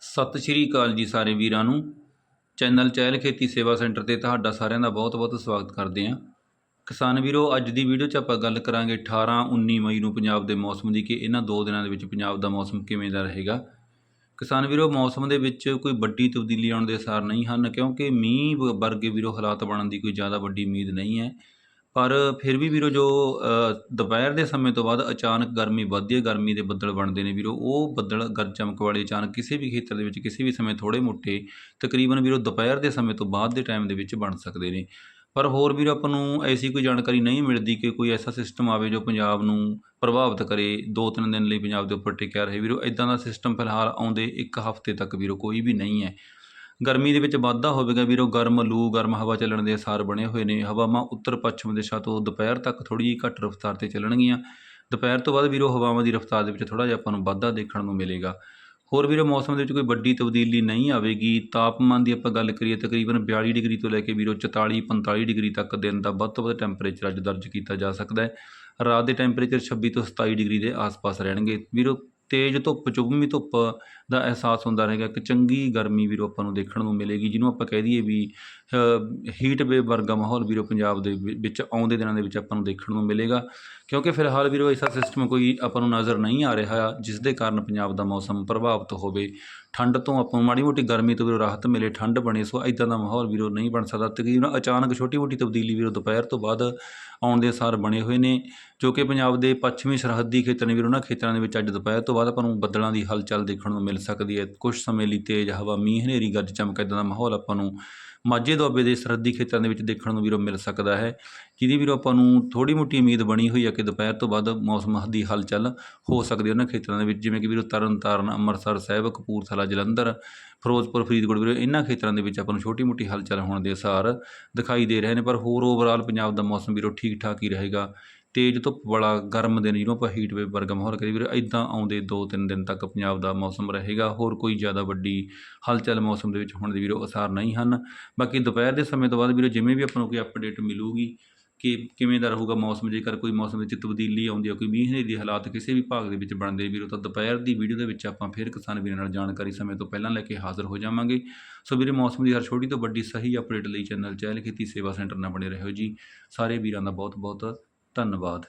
ਸਤਿ ਸ਼੍ਰੀ ਅਕਾਲ ਜੀ ਸਾਰੇ ਵੀਰਾਂ ਨੂੰ। ਚੈਨਲ ਚਹਿਲ ਖੇਤੀ ਸੇਵਾ ਸੈਂਟਰ ਤੇ ਤੁਹਾਡਾ ਸਾਰਿਆਂ ਦਾ ਬਹੁਤ-ਬਹੁਤ ਸਵਾਗਤ ਕਰਦੇ ਹਾਂ। ਕਿਸਾਨ ਵੀਰੋ, ਅੱਜ ਦੀ ਵੀਡੀਓ 'ਚ ਆਪਾਂ ਗੱਲ ਕਰਾਂਗੇ 18 19 ਮਈ ਨੂੰ ਪੰਜਾਬ ਦੇ ਮੌਸਮ ਦੀ ਕਿ ਇਹਨਾਂ ਦੋ ਦਿਨਾਂ ਦੇ ਵਿੱਚ ਪੰਜਾਬ ਦਾ ਮੌਸਮ ਕਿਵੇਂ ਦਾ ਰਹੇਗਾ। ਕਿਸਾਨ ਵੀਰੋ, ਮੌਸਮ ਦੇ ਵਿੱਚ ਕੋਈ ਵੱਡੀ ਤਬਦੀਲੀ ਆਉਣ ਦੇ ਅਸਾਰ ਨਹੀਂ ਹਨ ਕਿਉਂਕਿ ਮੀਂਹ ਵ- ਵਰਗੇ ਵੀਰੋ ਹਾਲਾਤ ਬਣਨ ਦੀ ਕੋਈ ਜ਼ਿਆਦਾ ਵੱਡੀ ਉਮੀਦ ਨਹੀਂ ਹੈ। ਪਰ ਫਿਰ ਵੀ ਵੀਰੋ ਜੋ ਦੁਪਹਿਰ ਦੇ ਸਮੇਂ ਤੋਂ ਬਾਅਦ ਅਚਾਨਕ ਗਰਮੀ ਵੱਧਦੀ ਹੈ, ਗਰਮੀ ਦੇ ਬੱਦਲ ਬਣਦੇ ਨੇ ਵੀਰੋ, ਉਹ ਬੱਦਲ ਗਰਜ ਚਮਕ ਵਾਲੇ ਅਚਾਨਕ ਕਿਸੇ ਵੀ ਖੇਤਰ ਦੇ ਵਿੱਚ, ਕਿਸੇ ਵੀ ਸਮੇਂ ਥੋੜੇ ਮੋਟੇ, ਤਕਰੀਬਨ ਵੀਰੋ ਦੁਪਹਿਰ ਦੇ ਸਮੇਂ ਤੋਂ ਬਾਅਦ ਦੇ ਟਾਈਮ ਦੇ ਵਿੱਚ ਬਣ ਸਕਦੇ ਨੇ। ਪਰ ਹੋਰ ਵੀਰੋ ਆਪਾਂ ਨੂੰ ਐਸੀ ਕੋਈ ਜਾਣਕਾਰੀ ਨਹੀਂ ਮਿਲਦੀ ਕਿ ਕੋਈ ਐਸਾ ਸਿਸਟਮ ਆਵੇ ਜੋ ਪੰਜਾਬ ਨੂੰ ਪ੍ਰਭਾਵਿਤ ਕਰੇ ਦੋ ਤਿੰਨ ਦਿਨ ਲਈ ਪੰਜਾਬ ਦੇ ਉੱਪਰ ਟਿਕਿਆ ਰਹੇ। ਵੀਰੋ ਇਦਾਂ ਦਾ ਸਿਸਟਮ ਫਿਲਹਾਲ ਆਉਂਦੇ ਇੱਕ ਹਫ਼ਤੇ ਤੱਕ ਵੀਰੋ ਕੋਈ ਵੀ ਨਹੀਂ ਹੈ। ਗਰਮੀ ਦੇ ਵਿੱਚ ਵਾਧਾ ਹੋਵੇਗਾ ਵੀਰੋ, ਗਰਮ ਲੂ, ਗਰਮ ਹਵਾ ਚੱਲਣ ਦੇ ਅਸਾਰ ਬਣੇ ਹੋਏ ਨੇ। ਹਵਾਵਾਂ ਉੱਤਰ ਪੱਛਮ ਦਿਸ਼ਾ ਤੋਂ ਦੁਪਹਿਰ ਤੱਕ ਥੋੜੀ ਜਿਹੀ ਘੱਟ ਰਫ਼ਤਾਰ ਤੇ ਚੱਲਣਗੀਆਂ। ਦੁਪਹਿਰ ਤੋਂ ਬਾਅਦ ਵੀਰੋ, ਹਵਾਵਾਂ ਦੀ ਰਫ਼ਤਾਰ ਦੇ ਵਿੱਚ ਥੋੜਾ ਜਿਹਾ ਆਪਾਂ ਨੂੰ ਵਾਧਾ ਦੇਖਣ ਨੂੰ ਮਿਲੇਗਾ। ਹੋਰ ਵੀਰੋ, ਮੌਸਮ ਦੇ ਵਿੱਚ ਕੋਈ ਵੱਡੀ ਤਬਦੀਲੀ ਨਹੀਂ ਆਵੇਗੀ। ਤਾਪਮਾਨ ਦੀ ਆਪਾਂ ਗੱਲ ਕਰੀਏ, ਤਕਰੀਬਨ 42 ਡਿਗਰੀ ਤੋਂ ਲੈ ਕੇ ਵੀਰੋ 44 45 ਡਿਗਰੀ ਤੱਕ ਦਿਨ ਦਾ ਵੱਧ ਤੋਂ ਵੱਧ ਟੈਂਪਰੇਚਰ ਅੱਜ ਦਰਜ ਕੀਤਾ ਜਾ ਸਕਦਾ ਹੈ। ਰਾਤ ਦੇ ਟੈਂਪਰੇਚਰ 26 ਤੋਂ 27 ਡਿਗਰੀ ਦੇ ਆਸ-ਪਾਸ ਰਹਿਣਗੇ। ਵੀਰੋ ਤੇਜ਼ ਧੁੱਪ ਚੁਭਵੀਂ ਧੁੱਪ ਦਾ ਅਹਿਸਾਸ ਹੁੰਦਾ ਰਹੇਗਾ ਇੱਕ ਚੰਗੀ ਗਰਮੀ ਵੀਰੋ ਆਪਾਂ ਨੂੰ ਦੇਖਣ ਨੂੰ ਮਿਲੇਗੀ, ਜਿਹਨੂੰ ਆਪਾਂ ਕਹਿ ਦਈਏ ਵੀ ਹੀਟ ਵੇਵ ਵਰਗਾ ਮਾਹੌਲ ਵੀਰੋ ਪੰਜਾਬ ਦੇ ਵਿ- ਵਿੱਚ ਆਉਂਦੇ ਦਿਨਾਂ ਦੇ ਵਿੱਚ ਆਪਾਂ ਨੂੰ ਦੇਖਣ ਨੂੰ ਮਿਲੇਗਾ। ਕਿਉਂਕਿ ਫਿਲਹਾਲ ਵੀਰੋ ਐਸਾ ਸਿਸਟਮ ਕੋਈ ਆਪਾਂ ਨੂੰ ਨਜ਼ਰ ਨਹੀਂ ਆ ਰਿਹਾ, ਜਿਸ ਦੇ ਕਾਰਨ ਪੰਜਾਬ ਦਾ ਮੌਸਮ ਪ੍ਰਭਾਵਿਤ ਹੋਵੇ। ਠੰਡ ਤੋਂ ਆਪਾਂ ਮਾੜੀ ਮੋਟੀ ਗਰਮੀ ਤੋਂ ਵੀਰੋ ਰਾਹਤ ਮਿਲੇ, ਠੰਡ ਬਣੇ, ਸੋ ਇਦਾਂ ਦਾ ਮਾਹੌਲ ਵੀਰੋ ਨਹੀਂ ਬਣ ਸਕਦਾ। ਤਕਰੀਬਨ ਅਚਾਨਕ ਛੋਟੀ ਮੋਟੀ ਤਬਦੀਲੀ ਵੀਰੋ ਦੁਪਹਿਰ ਤੋਂ ਬਾਅਦ ਆਉਣ ਦੇ ਅਸਾਰ ਬਣੇ ਹੋਏ ਨੇ, ਜੋ ਕਿ ਪੰਜਾਬ ਦੇ ਪੱਛਮੀ ਸਰਹੱਦੀ ਖੇਤਰ ਨੇ ਵੀਰੋ ਉਹਨਾਂ ਖੇਤਰਾਂ ਦੇ ਵਿੱਚ ਅੱਜ ਦੁਪਹਿਰ ਤੋਂ ਬਾਅਦ ਆਪਾਂ ਨੂੰ ਬੱਦਲਾਂ ਦੀ ਹਲਚਲ ਦੇਖਣ ਨੂੰ ਮਿਲ ਸਕਦੀ ਹੈ। ਕੁਝ ਸਮੇਂ ਲਈ ਤੇਜ਼ ਹਵਾ, ਮੀਂਹ, ਹਨੇਰੀ ਗੱਜ ਚਮਕ ਇਦਾਂ ਦਾ ਮਾਹੌਲ ਆਪਾਂ ਨੂੰ ਮਾਝੇ ਦੁਆਬੇ ਦੇ ਸਰਹੱਦੀ ਖੇਤਰਾਂ ਦੇ ਵਿੱਚ ਦੇਖਣ ਨੂੰ ਵੀਰੋ ਮਿਲ ਸਕਦਾ ਹੈ, ਜਿਹਦੀ ਵੀਰੋ ਆਪਾਂ ਨੂੰ ਥੋੜੀ ਮੋਟੀ ਉਮੀਦ ਬਣੀ ਹੋਈ ਹੈ ਕਿ ਦੁਪਹਿਰ ਤੋਂ ਬਾਅਦ ਮੌਸਮ ਦੀ ਹਲਚਲ ਹੋ ਸਕਦੀ ਹੈ ਉਹਨਾਂ ਖੇਤਰਾਂ ਦੇ ਵਿੱਚ, ਜਿਵੇਂ ਕਿ ਵੀਰੋ ਤਰਨ ਤਾਰਨ ਅੰਮ੍ਰਿਤਸਰ ਸਾਹਿਬ, ਕਪੂਰਥਲਾ, ਜਲੰਧਰ, ਫਿਰੋਜ਼ਪੁਰ, ਫਰੀਦਕੋਟ ਵੀਰੋ, ਇਹਨਾਂ ਖੇਤਰਾਂ ਦੇ ਵਿੱਚ ਆਪਾਂ ਨੂੰ ਛੋਟੀ ਮੋਟੀ ਹਲਚਲ ਹੋਣ ਦੇ ਅਸਾਰ ਦਿਖਾਈ ਦੇ ਰਹੇ ਨੇ, ਪਰ ਹੋਰ ਓਵਰਆਲ ਪੰਜਾਬ ਦਾ ਮੌਸਮ ਵੀਰੋ ਠੀਕ ਠਾਕ ਹੀ ਰਹੇਗਾ। ਤੇਜ਼ ਧੁੱਪ ਵਾਲਾ ਗਰਮ ਦਿਨ ਜਿਹਨੂੰ ਆਪਾਂ ਹੀਟ ਵੇਵ ਵਰਗਾ ਮਾਹੌਲ ਕਰੀਏ ਵੀਰੋ ਇਦਾਂ ਆਉਂਦੇ 2-3 ਦਿਨ ਤੱਕ ਪੰਜਾਬ ਦਾ ਮੌਸਮ ਰਹੇਗਾ, ਹੋਰ ਕੋਈ ਜ਼ਿਆਦਾ ਵੱਡੀ ਹਲਚਲ ਮੌਸਮ ਦੇ ਵਿੱਚ ਹੋਣ ਦੇ ਵੀਰੋ ਅਸਾਰ ਨਹੀਂ ਹਨ। ਬਾਕੀ ਦੁਪਹਿਰ ਦੇ ਸਮੇਂ ਤੋਂ ਬਾਅਦ ਵੀਰੋ ਜਿਵੇਂ ਵੀ ਆਪਾਂ ਨੂੰ ਕੋਈ ਅਪਡੇਟ ਮਿਲੂਗੀ ਕਿ ਕਿਵੇਂ ਦਾ ਰਹੂਗਾ ਮੌਸਮ, ਜੇਕਰ ਕੋਈ ਮੌਸਮ ਵਿੱਚ ਤਬਦੀਲੀ ਆਉਂਦੀ ਹੈ ਕੋਈ ਮੀਂਹ ਹਨੇਰੀ ਦੇ ਹਾਲਾਤ ਕਿਸੇ ਵੀ ਭਾਗ ਦੇ ਵਿੱਚ ਬਣਦੇ ਵੀਰੋ, ਤਾਂ ਦੁਪਹਿਰ ਦੀ ਵੀਡੀਓ ਦੇ ਵਿੱਚ ਆਪਾਂ ਫਿਰ ਕਿਸਾਨ ਵੀਰਾਂ ਨਾਲ ਜਾਣਕਾਰੀ ਸਮੇਂ ਤੋਂ ਪਹਿਲਾਂ ਲੈ ਕੇ ਹਾਜ਼ਰ ਹੋ ਜਾਵਾਂਗੇ। ਸੋ ਵੀਰੇ ਮੌਸਮ ਦੀ ਹਰ ਛੋਟੀ ਤੋਂ ਵੱਡੀ ਸਹੀ ਅਪਡੇਟ ਲਈ ਚੈਨਲ ਚਹਿਲ ਖੇਤੀ ਸੇਵਾ ਸੈਂਟਰ ਨਾਲ ਬਣੇ ਰਹੋ ਜੀ। ਸਾਰੇ ਵੀਰਾਂ ਦਾ ਬਹੁਤ ਬਹੁਤ ਧੰਨਵਾਦ।